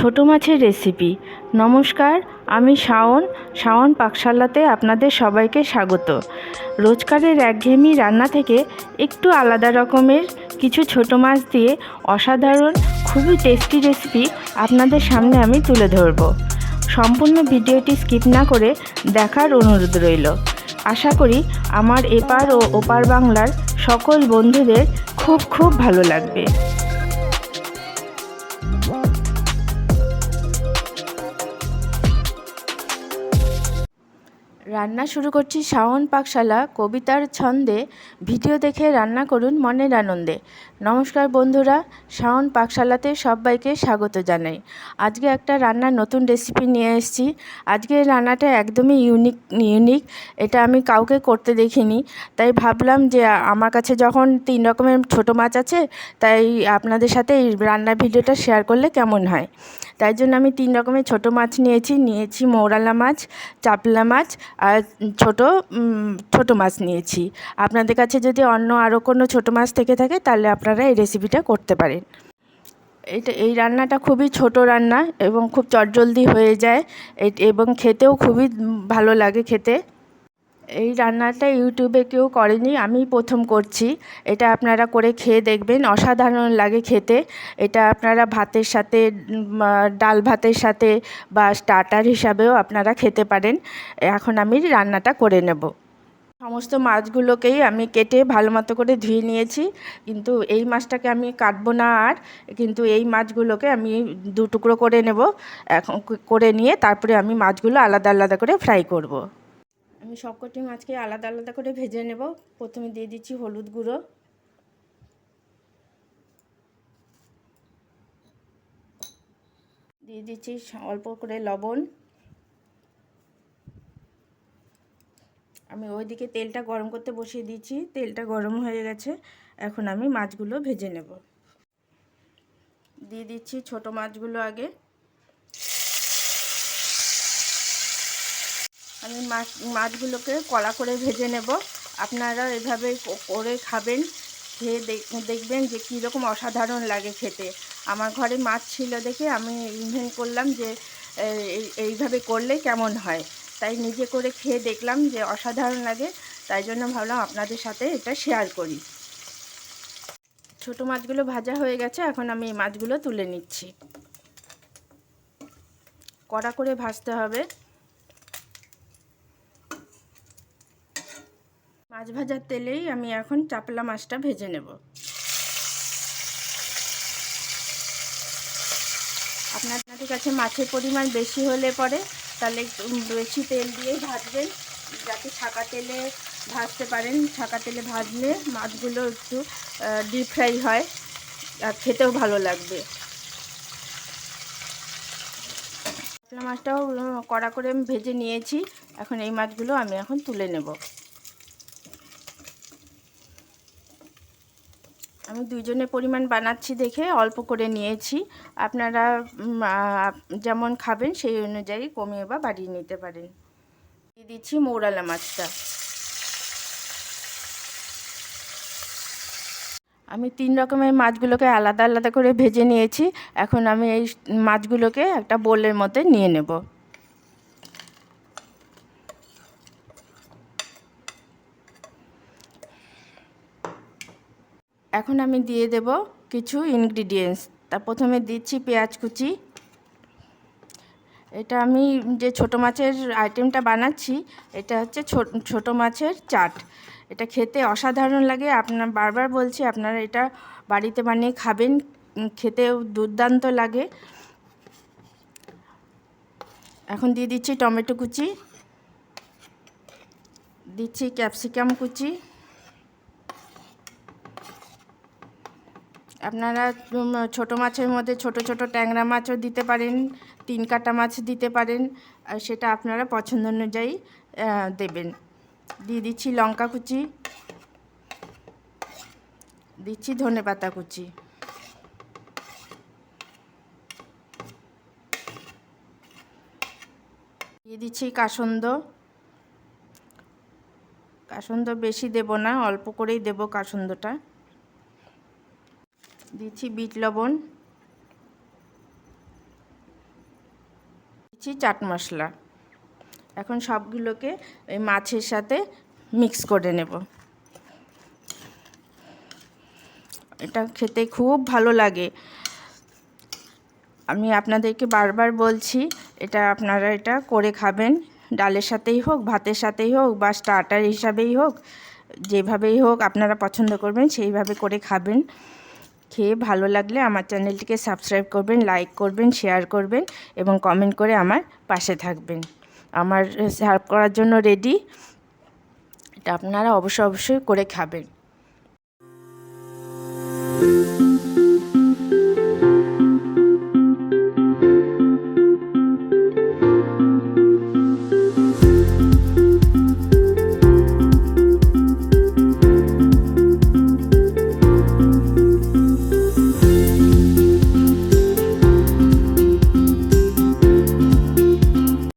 ছোট মাছের রেসিপি নমস্কার, আমি শাওন। শাওন পাকশালাতে আপনাদের সবাইকে স্বাগত। রোজকারের একঘেয়েমি রান্না থেকে একটু আলাদা রকমের কিছু ছোট মাছ দিয়ে অসাধারণ, খুবই টেস্টি রেসিপি আপনাদের সামনে আমি তুলে ধরব। সম্পূর্ণ ভিডিওটি স্কিপ না করে দেখার অনুরোধ রইল। আশা করি আমার এপার ও ওপার বাংলার সকল বন্ধুদের খুব খুব ভালো লাগবে। রান্না শুরু করছি শাওন পাকশালা, কবিতার ছন্দে। ভিডিও দেখে রান্না করুন মনের আনন্দে। নমস্কার বন্ধুরা, শাওন পাকশালাতে সবাইকে স্বাগত জানাই। আজকে একটা রান্নার নতুন রেসিপি নিয়ে এসেছি। আজকে রান্নাটা একদমই ইউনিক ইউনিক এটা আমি কাউকে করতে দেখিনি। তাই ভাবলাম যে আমার কাছে যখন তিন রকমের ছোটো মাছ আছে, তাই আপনাদের সাথে এই রান্নার ভিডিওটা শেয়ার করলে কেমন হয়? তাই জন্য আমি তিন রকমের ছোটো মাছ নিয়েছি। নিয়েছি মৌরালা মাছ, চাপলা মাছ আর ছোটো ছোটো মাছ নিয়েছি। আপনাদের কাছে যদি অন্য আরও কোনো ছোটো মাছ থেকে থাকে তাহলে আপনারা এই রেসিপিটা করতে পারেন। এটা, এই রান্নাটা খুবই ছোট রান্না এবং খুব চটজলদি হয়ে যায়। এবং খেতেও খুবই ভালো লাগে খেতে। এই রান্নাটা ইউটিউবে কেউ করেনি আমি প্রথম করছি। এটা আপনারা করে খেয়ে দেখবেন, অসাধারণ লাগে খেতে। এটা আপনারা ভাতের সাথে ডাল ভাতের সাথে বা স্টার্টার হিসাবেও আপনারা খেতে পারেন। এখন আমি রান্নাটা করে নেব। সমস্ত মাছগুলোকেই আমি কেটে ভালো মতো করে ধুয়ে নিয়েছি। কিন্তু এই মাছটাকে আমি কাটবো না আর, কিন্তু এই মাছগুলোকে আমি দু টুকরো করে নেব। এখন করে নিয়ে তারপরে আমি মাছগুলো আলাদা আলাদা করে ফ্রাই করব। আমি সবকটি মাছকে আলাদা আলাদা করে ভেজে নেব। প্রথমে দিয়ে দিচ্ছি হলুদ গুঁড়ো। দিয়ে দিচ্ছি অল্প করে লবণ। আমি ওইদিকে তেলটা গরম করতে বসিয়ে দিচ্ছি। তেলটা গরম হয়ে গেছে। এখন আমি মাছগুলো ভেজে নেব। দিয়ে দিচ্ছি ছোট মাছগুলো আগে। আমি মাছ, মাছগুলোকে কড়া করে ভেজে নেব। আপনারা এভাবে করে খাবেন, খেয়ে দেখবেন যে কীরকম অসাধারণ লাগে খেতে। আমার ঘরে মাছ ছিল দেখে আমি ইনভেন্ট করলাম যে এইভাবে করলে কেমন হয়। তাই নিজে করে খেয়ে দেখলাম যে অসাধারণ লাগে, তাই জন্য ভাবলাম আপনাদের সাথে এটা শেয়ার করি। ছোট মাছগুলো ভাজা হয়ে গেছে, এখন আমি এই মাছগুলো তুলে নিচ্ছি। কড়া করে ভাজতে হবে। মাছ ভাজার তেলেই আমি এখন চাপলা মাছটা ভেজে নেব। আপনাদের কাছে মাছের পরিমাণ বেশি হলে পরে তাহলে বেশি তেল দিয়ে ভাজবেন, যাতে ছাকা তেলে ভাজতে পারেন। ছাকা তেলে ভাজলে মাছগুলো একটু ডিপ ফ্রাই হয় আর খেতেও ভালো লাগবে। মাছটাও কড়া করে আমি ভেজে নিয়েছি। এখন এই মাছগুলো আমি এখন তুলে নেব। আমি দুইজনের পরিমাণ বানাচ্ছি দেখে অল্প করে নিয়েছি। আপনারা যেমন খাবেন সেই অনুযায়ী কমিয়ে বা বাড়িয়ে নিতে পারেন। দিয়ে দিচ্ছি মৌরালা মাছটা। আমি তিন রকমের মাছগুলোকে আলাদা আলাদা করে ভেজে নিয়েছি। এখন আমি এই মাছগুলোকে একটা বোলের মধ্যে নিয়ে নেব। এখন আমি দিয়ে দেব কিছু ইনগ্রিডিয়েন্টস তা প্রথমে দিচ্ছি পেঁয়াজ কুচি। এটা আমি যে ছোট মাছের আইটেমটা বানাচ্ছি, এটা হচ্ছে ছোট মাছের চাট। এটা খেতে অসাধারণ লাগে। আপনার, বারবার বলছি, আপনারা এটা বাড়িতে বানিয়ে খাবেন খেতেও দুর্দান্ত লাগে। এখন দিয়ে দিচ্ছি টমেটো কুচি। দিচ্ছি ক্যাপসিকাম কুচি। আপনারা ছোট মাছের মধ্যে ছোট ছোট ট্যাংরা মাছও দিতে পারেন, তিন কাটা মাছ দিতে পারেন, আর সেটা আপনারা পছন্দ অনুযায়ী দেবেন। দিয়ে দিচ্ছি লঙ্কা কুচি, দিচ্ছি ধনে পাতা কুচি। দিয়ে দিচ্ছি কাসন্দ। কাসন্দ বেশি দেব না, অল্প করেই দেব কাসন্দটা। দিচ্ছি বিট লবণ, দিচ্ছি চাট মশলা। এখন সবগুলোকে এই মাছের সাথে মিক্স করে নেব। এটা খেতে খুব ভালো লাগে। আমি আপনাদেরকে বারবার বলছি, এটা আপনারা এটা করে খাবেন। ডালের সাথেই হোক, ভাতের সাথেই হোক বা স্টার্টার হিসাবেই হোক, যেভাবেই হোক আপনারা পছন্দ করবেন, সেইভাবে করে খাবেন। খেয়ে ভালো লাগলে আমার চ্যানেলটিকে সাবস্ক্রাইব করবেন, লাইক করবেন, শেয়ার করবেন এবং কমেন্ট করে আমার পাশে থাকবেন। আমার সার্ভ করার জন্য রেডি। এটা আপনারা অবশ্যই অবশ্যই করে খাবেন।